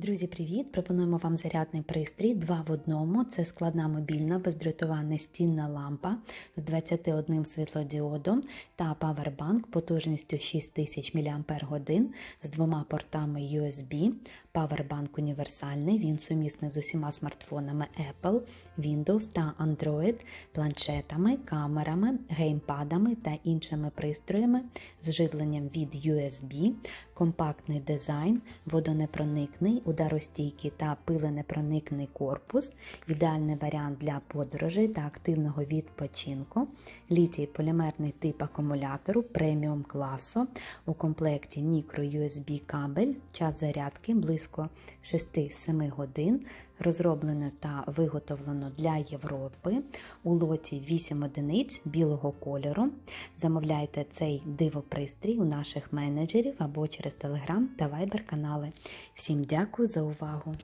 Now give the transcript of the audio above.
Друзі, привіт! Пропонуємо вам зарядний пристрій 2 в одному. Це складна мобільна бездротова настінна лампа з 21 світлодіодом та павербанк потужністю 6000 мАч з двома портами USB. Павербанк універсальний, він сумісний з усіма смартфонами Apple, Windows та Android, планшетами, камерами, геймпадами та іншими пристроями з живленням від USB, компактний дизайн, водонепроникний ударостійкий та пиленепроникний корпус, ідеальний варіант для подорожей та активного відпочинку, літій полімерний тип акумулятору преміум класу, у комплекті micro-USB кабель, час зарядки близько 6-7 годин, розроблено та виготовлено для Європи. У лоті 8 одиниць білого кольору. Замовляйте цей дивопристрій у наших менеджерів або через Telegram та Viber канали. Всім дякую за увагу!